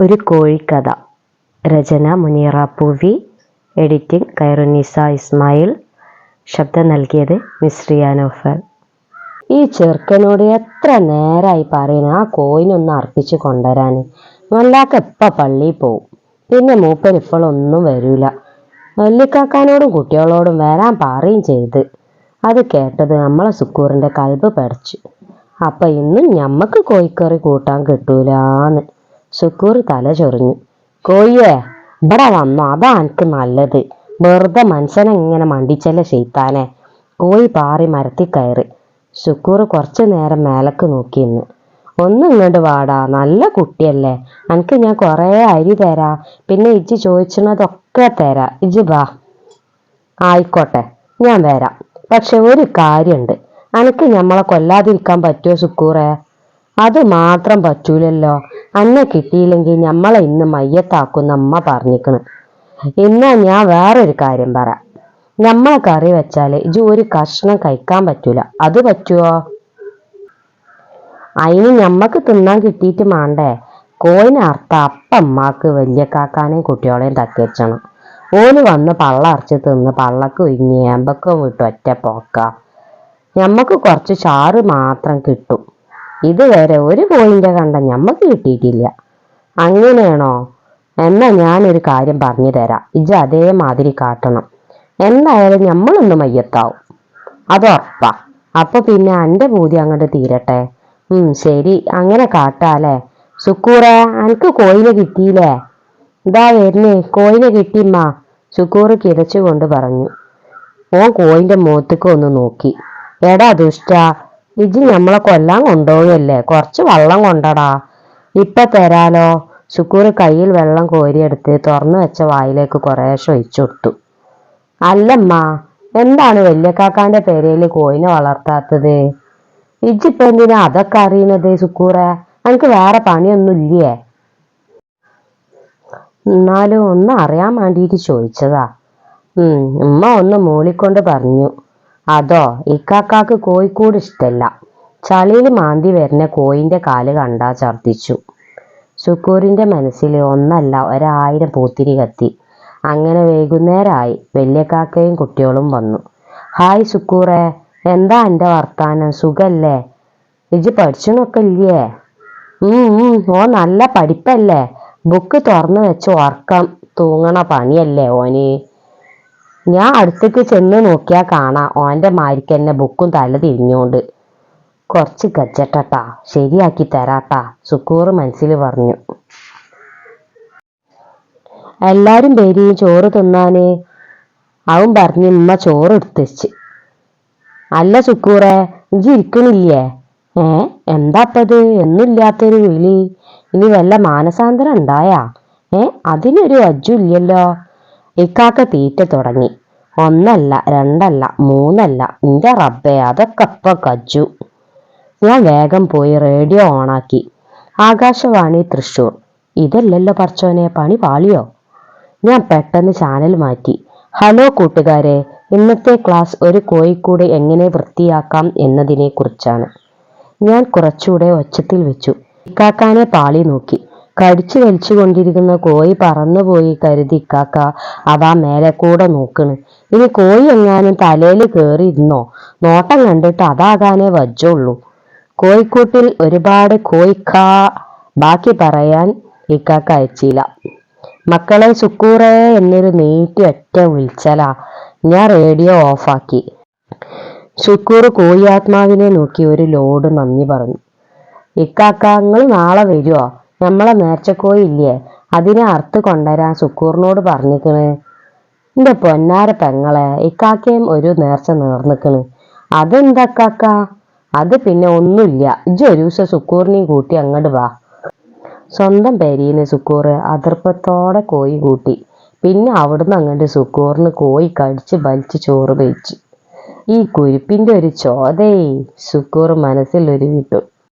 ഒരു കോഴിക്കഥ. രചന മുനീറ പൂവി. എഡിറ്റിംഗ് കൈറുനിസ ഇസ്മായിൽ. ശബ്ദം നൽകിയത് മിസ്രിയ നോഫൽ ഈ ചെറുക്കനോട് എത്ര നേരമായി പറയുന്ന ആ കോയിനൊന്ന് അർപ്പിച്ച് കൊണ്ടുവരാൻ നല്ലാക്ക എപ്പ പള്ളിയിൽ പോവും. പിന്നെ മൂപ്പൻ ഇപ്പോഴൊന്നും വരൂല. നെല്ലിക്കാക്കാനോടും കുട്ടികളോടും വരാൻ പറയും ചെയ്ത്. അത് കേട്ടത് നമ്മളെ സുക്കൂറിന്റെ കൽബ് പടച്ചു. അപ്പം ഇന്നും ഞമ്മക്ക് കോഴിക്കറി കൂട്ടാൻ കിട്ടൂലാന്ന്. സുക്കൂർ തല ചൊറിഞ്ഞു കോഴിയേ ഇവിടെ വന്നു അതാ എനിക്ക് നല്ലത്. വെറുതെ മനുഷ്യനെ ഇങ്ങനെ മണ്ടിച്ചല്ലേ ചെയ്താനെ കോഴി പാറി മരത്തി കയറി. ശുക്കൂർ കുറച്ചു നേരം മേലക്ക് നോക്കി നിന്ന്. ഒന്ന് ഇങ്ങോട്ട് വാടാ നല്ല കുട്ടിയല്ലേ. എനിക്ക് ഞാൻ കുറേ അരി തരാ. പിന്നെ ഇജ്ജ് ചോദിച്ചതൊക്കെ തരാ. ഇജ്ജ് വാ. ആയിക്കോട്ടെ ഞാൻ വരാം. പക്ഷെ ഒരു കാര്യമുണ്ട്. എനിക്ക് ഞമ്മളെ കൊല്ലാതിരിക്കാൻ പറ്റുമോ സുക്കൂറെ? അത് മാത്രം പറ്റൂലല്ലോ. അന്നെ കിട്ടിയില്ലെങ്കിൽ ഞമ്മളെ ഇന്ന് മയ്യത്താക്കുന്ന അമ്മ പറഞ്ഞിക്കണ്. എന്നാ ഞാൻ വേറൊരു കാര്യം പറ. ഞമ്മളെ കറി വെച്ചാൽ ഇത് ഒരു കഷ്ണം കഴിക്കാൻ പറ്റൂല. അത് പറ്റുമോ അതിന് ഞമ്മക്ക് തിന്നാൻ കിട്ടിയിട്ട് മാണ്ടേ. കോയിനർത്ത അപ്പമ്മാക്ക് വലിയ കാക്കാനെയും കുട്ടികളെയും തക്കിച്ചണം ഓന് വന്ന് പള്ള അറച്ച് തിന്ന് പള്ളക്ക് ഒഴിഞ്ഞ് ഏമ്പക്കം വിട്ട് ഒറ്റ പോക്ക. ഞമ്മക്ക് കുറച്ച് ചാറ് മാത്രം കിട്ടും. ഇതുവരെ ഒരു പോയിന്റ് കണ്ട ഞമ്മക്ക് കിട്ടിയിട്ടില്ല. അങ്ങനെയാണോ? എന്നാ ഞാനൊരു കാര്യം പറഞ്ഞു തരാം. ഇജ് അതേമാതിരി കാട്ടണം. എന്തായാലും ഞമ്മളൊന്ന് മയ്യത്താവും. അത് അപ്പൊ പിന്നെ അന്റെ പൂതി അങ്ങോട്ട് തീരട്ടെ? ഉം ശരി. അങ്ങനെ കാട്ടാലേ? സുക്കൂറെ അനക്ക് കോയിനെ കിട്ടിയില്ലേ? ഇതാ വരുന്നേ കോയിനെ കിട്ടിമ്മ. സുക്കൂറ് കിതച്ചുകൊണ്ട് പറഞ്ഞു. ഓൻ കോയിന്റെ മുഖത്തേക്ക് ഒന്ന് നോക്കി. എടാ ദുഷ്ട ഇജ് നമ്മളെ കൊല്ലാൻ കൊണ്ടുപോകല്ലേ കുറച്ച് വെള്ളം കൊണ്ടടാ. ഇപ്പൊ തരാലോ. ശുക്കൂർ കയ്യിൽ വെള്ളം കോരിയെടുത്ത് തുറന്നു വെച്ച വായിലേക്ക് കുറേശ്ശെ ഒഴിച്ചൊടുത്തു അല്ലമ്മ എന്താണ് വല്യക്കാക്കാന്റെ പേരയിൽ കോയിനെ വളർത്താത്തത്? ഇജിപ്പൊ എന്തിനാ അതൊക്കെ അറിയുന്നത് സുക്കൂറെ? എനിക്ക് വേറെ പണിയൊന്നും ഇല്ലേ? എന്നാലും ഒന്ന് അറിയാൻ വേണ്ടിയിട്ട് ചോദിച്ചതാ. ഉം ഉമ്മ ഒന്ന് മൂളിക്കൊണ്ട് പറഞ്ഞു. അതോ ഇക്കാക്കാക്ക് കോഴിക്കൂട് ഇഷ്ടല്ല. ചളിയിൽ മാന്തി വരുന്ന കോയിന്റെ കാൽ കണ്ടാ ഛർദിച്ചു സുക്കൂറിന്റെ മനസ്സിൽ ഒന്നല്ല ഒരായിരം പൂത്തിരി കത്തി. അങ്ങനെ വൈകുന്നേരമായി വല്യക്കാക്കയും കുട്ടികളും വന്നു. ഹായ് സുക്കൂറെ എന്താ എന്റെ വർത്താനം? സുഖല്ലേ? ഇജ് പഠിച്ചണൊക്കെ ഇല്ലേ ഓ നല്ല പഠിപ്പല്ലേ. ബുക്ക് തുറന്നു വെച്ച് ഉറക്കം തൂങ്ങണ പണിയല്ലേ ഓന്? ഞാൻ അടുത്തേക്ക് ചെന്ന് നോക്കിയാൽ കാണാം. ഓന്റെ മാരിക്ക് എന്നെ ബുക്കും തല തിരിഞ്ഞോണ്ട്. കുറച്ച് ഗജറ്റട്ടാ ശരിയാക്കി തരാട്ടാ. സുക്കൂർ മനസ്സിൽ പറഞ്ഞു. എല്ലാരും പേര് ചോറ് തിന്നാന്? അവൻ പറഞ്ഞ് ഉമ്മ ചോറ് എടുത്തുവെച്ച്. അല്ല സുക്കൂറെ ഇജി ഇരിക്കണില്ലേ? ഏ എന്താപ്പത് എന്നില്ലാത്തൊരു വിളി. ഇനി വല്ല മാനസാന്തരം ഉണ്ടായാ? ഏ അതിനൊരു അജ്ജുമില്ലല്ലോ ഇക്കാക്ക തീറ്റ തുടങ്ങി. ഒന്നല്ല രണ്ടല്ല മൂന്നല്ല. നിന്റെ റബ്ബെ അതൊക്കെ ഇപ്പൊ കജ്ജു ഞാൻ വേഗം പോയി റേഡിയോ ഓണാക്കി. ആകാശവാണി തൃശൂർ ഇതല്ലല്ലോ പറച്ചോനെ പണി പാളിയോ? ഞാൻ പെട്ടെന്ന് ചാനൽ മാറ്റി. ഹലോ കൂട്ടുകാരെ ഇന്നത്തെ ക്ലാസ് ഒരു കോഴിക്കൂട് എങ്ങനെ വൃത്തിയാക്കാം എന്നതിനെ കുറിച്ചാണ്. ഞാൻ കുറച്ചുകൂടെ ഒച്ചത്തിൽ വെച്ചു. ഇക്കാക്കാനെ പാളി നോക്കി. കടിച്ചു വലിച്ചു കൊണ്ടിരിക്കുന്ന കോഴി പറന്നുപോയി കരുതി കാക്ക അതാ മേലെ കൂടെ നോക്കണ്. ഇനി കോഴി എങ്ങാനും തലയിൽ കയറിയിരുന്നോ നോട്ടം കണ്ടിട്ട് അതാകാനേ വജ്ജുള്ളൂ. കോഴിക്കൂട്ടിൽ ഒരുപാട് കോഴിക്കാ ബാക്കി പറയാൻ ഇക്കാക്ക അയച്ചില്ല. മക്കളെ സുക്കൂറേ എന്നൊരു നീട്ടി ഒറ്റ വിളിച്ചലാ ഞാൻ റേഡിയോ ഓഫാക്കി. ശുക്കൂർ കോഴിയാത്മാവിനെ നോക്കി ഒരു ലോഡ് നന്ദി പറഞ്ഞു. ഇക്കാക്ക നിങ്ങൾ നാളെ വരുവോ? നമ്മളെ നേർച്ചക്കോയില്ലേ അതിനെ അർത്ത് കൊണ്ടുവരാൻ സുക്കൂറിനോട് പറഞ്ഞിക്കണ്. എന്റെ പൊന്നാര പെങ്ങളെ ഇക്കാക്കയും ഒരു നേർച്ച നേർന്നിക്കണ്. അതെന്താ കാക്ക അത് പിന്നെ ഒന്നുമില്ല. ഇജ്ജ് ഒരു ദിവസം സുക്കൂറിനെയും കൂട്ടി അങ്ങോട്ട് വാ. സ്വന്തം പേരീന് സുക്കൂറ് അതിർപ്പത്തോടെ കോയി കൂട്ടി. പിന്നെ അവിടുന്ന് അങ്ങോട്ട് സുക്കൂറിന് കോയി കടിച്ച് വലിച്ച് ചോറ് വെച്ചു ഈ കുരിപ്പിന്റെ ഒരു ചോദേ സുക്കൂർ മനസ്സിൽ ഒരു വിട്ടു.